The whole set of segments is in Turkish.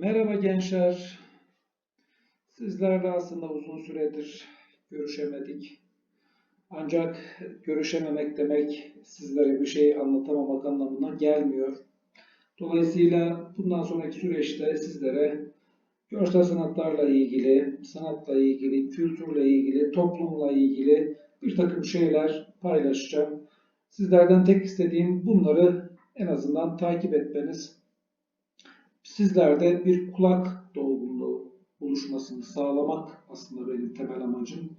Merhaba gençler. Sizlerle aslında uzun süredir görüşemedik. Ancak görüşememek demek sizlere bir şey anlatamamak anlamına gelmiyor. Dolayısıyla bundan sonraki süreçte sizlere görsel sanatlarla ilgili, sanatla ilgili, kültürle ilgili, toplumla ilgili bir takım şeyler paylaşacağım. Sizlerden tek istediğim bunları en azından takip etmeniz, sizlerde bir kulak dolgunluğu oluşmasını sağlamak aslında benim temel amacım.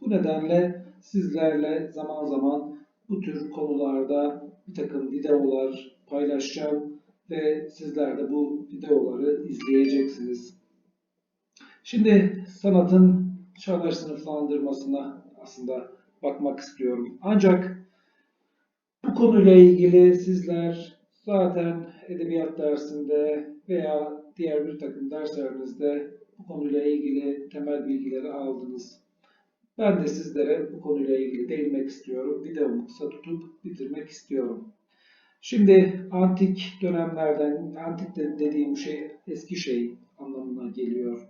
Bu nedenle sizlerle zaman zaman bu tür konularda bir takım videolar paylaşacağım ve sizler de bu videoları izleyeceksiniz. Şimdi sanatın çağdaş sınıflandırmasına aslında bakmak istiyorum. Ancak bu konuyla ilgili sizler zaten edebiyat dersinde veya diğer bir takım derslerinizde bu konuyla ilgili temel bilgileri aldınız. Ben de sizlere bu konuyla ilgili değinmek istiyorum. Videomu kısa tutup bitirmek istiyorum. Şimdi antik dönemlerden, antik de- dediğim şey eski şey anlamına geliyor.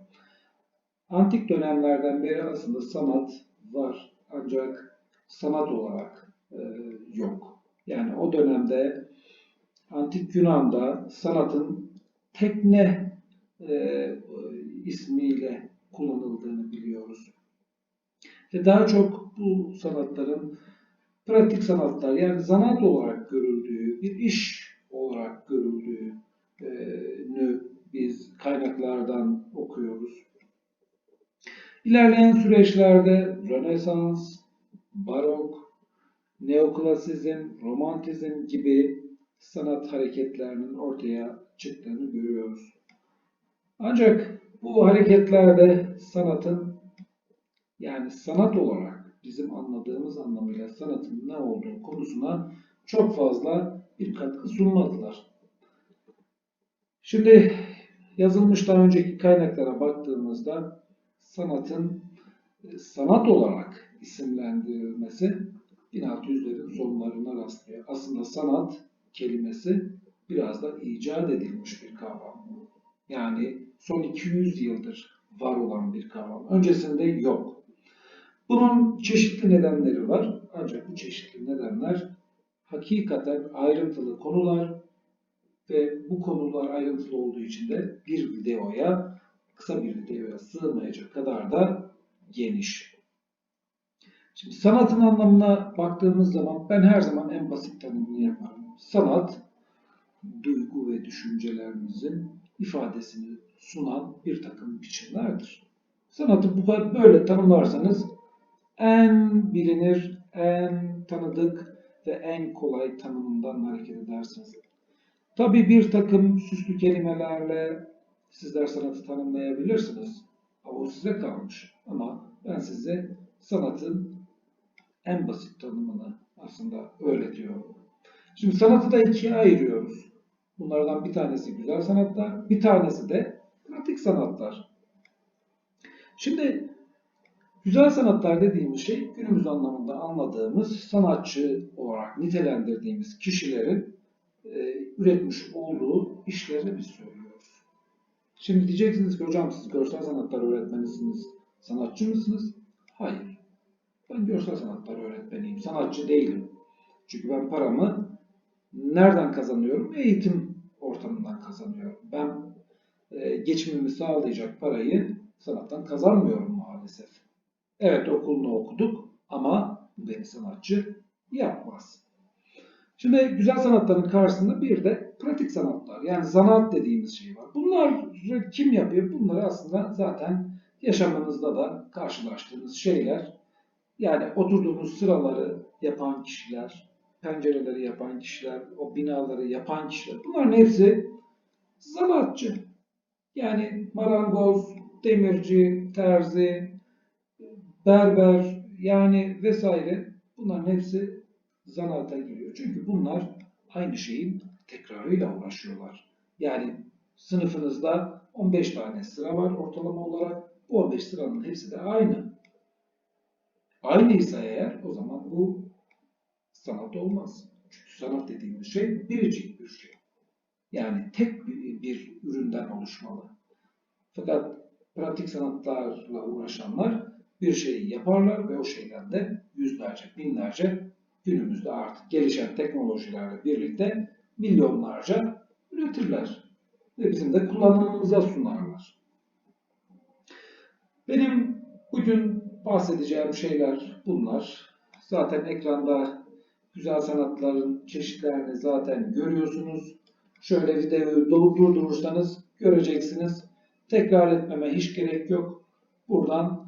Antik dönemlerden beri aslında sanat var ancak sanat olarak e, yok. Yani o dönemde Antik Yunan'da sanatın tekne e, ismiyle kullanıldığını biliyoruz. Ve daha çok bu sanatların pratik sanatlar yani zanaat olarak görüldüğü, bir iş olarak görüldüğünü biz kaynaklardan okuyoruz. İlerleyen süreçlerde Rönesans, Barok, Neoklasizm, Romantizm gibi sanat hareketlerinin ortaya çıktığını görüyoruz. Ancak bu hareketlerde sanatın yani sanat olarak bizim anladığımız anlamıyla sanatın ne olduğu konusuna çok fazla bir katkı sunmadılar. Şimdi yazılmış daha önceki kaynaklara baktığımızda sanatın e, sanat olarak isimlendirilmesi 1600'lerin sonlarına rastlıyor. Aslında sanat kelimesi biraz da icat edilmiş bir kavram. Yani son 200 yıldır var olan bir kavram. Öncesinde yok. Bunun çeşitli nedenleri var. Ancak bu çeşitli nedenler hakikaten ayrıntılı konular ve bu konular ayrıntılı olduğu için de bir videoya, kısa bir videoya sığmayacak kadar da geniş. Şimdi sanatın anlamına baktığımız zaman ben her zaman en basit tanımını yaparım. Sanat, duygu ve düşüncelerimizin ifadesini sunan bir takım biçimlerdir. Sanatı bu böyle tanımlarsanız en bilinir, en tanıdık ve en kolay tanımından hareket edersiniz. Tabi bir takım süslü kelimelerle sizler sanatı tanımlayabilirsiniz. Ama o size kalmış. Ama ben size sanatın en basit tanımını aslında öğretiyorum. Şimdi sanatı da ikiye ayırıyoruz. Bunlardan bir tanesi güzel sanatlar, bir tanesi de pratik sanatlar. Şimdi güzel sanatlar dediğimiz şey günümüz anlamında anladığımız sanatçı olarak nitelendirdiğimiz kişilerin e, üretmiş olduğu işleri biz söylüyoruz. Şimdi diyeceksiniz ki hocam siz görsel sanatlar öğretmenisiniz, sanatçı mısınız? Hayır. Ben görsel sanatlar öğretmeniyim, sanatçı değilim. Çünkü ben paramı nereden kazanıyorum? Eğitim ortamından kazanıyorum. Ben e, geçimimi sağlayacak parayı sanattan kazanmıyorum maalesef. Evet okulunu okuduk ama beni sanatçı yapmaz. Şimdi güzel sanatların karşısında bir de pratik sanatlar yani zanaat dediğimiz şey var. Bunlar kim yapıyor? Bunları aslında zaten yaşamınızda da karşılaştığınız şeyler. Yani oturduğunuz sıraları yapan kişiler, pencereleri yapan kişiler, o binaları yapan kişiler. Bunların hepsi zanaatçı. Yani marangoz, demirci, terzi, berber yani vesaire bunların hepsi zanaata giriyor. Çünkü bunlar aynı şeyin tekrarıyla uğraşıyorlar. Yani sınıfınızda 15 tane sıra var ortalama olarak. Bu 15 sıranın hepsi de aynı. Aynıysa eğer o zaman bu sanat olmaz. Çünkü sanat dediğimiz şey biricik bir şey. Yani tek bir, bir üründen oluşmalı. Fakat pratik sanatlarla uğraşanlar bir şeyi yaparlar ve o şeyden de yüzlerce, binlerce günümüzde artık gelişen teknolojilerle birlikte milyonlarca üretirler. Ve bizim de kullanımımıza sunarlar. Benim bugün bahsedeceğim şeyler bunlar. Zaten ekranda güzel sanatların çeşitlerini zaten görüyorsunuz. Şöyle videoyu dolup durdurursanız göreceksiniz. Tekrar etmeme hiç gerek yok. Buradan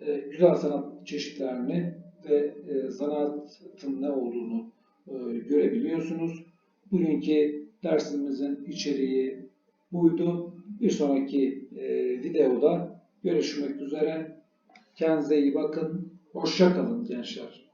e, güzel sanat çeşitlerini ve e, sanatın ne olduğunu e, görebiliyorsunuz. Bugünkü dersimizin içeriği buydu. Bir sonraki e, videoda görüşmek üzere. Kendinize iyi bakın. Hoşça kalın gençler.